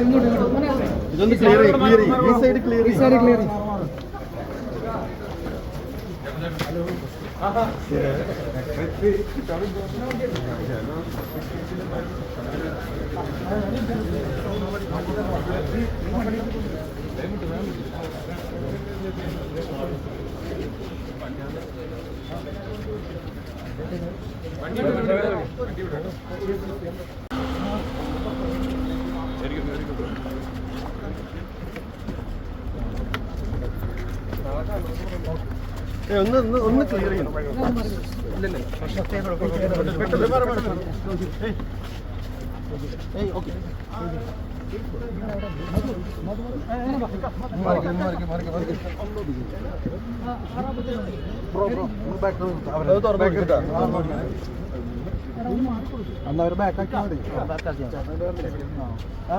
ഇതൊന്ന് clear clear ഈ side clear ഈ സൈഡ് ക്ലിയർ ഒന്ന് ഒന്ന് ഒന്ന് ക്ലിയർ ഒന്ന് back ഒന്ന് ക്ലിയർ. എന്നാ അവർ back ആക്കിയാ മതി. ആ.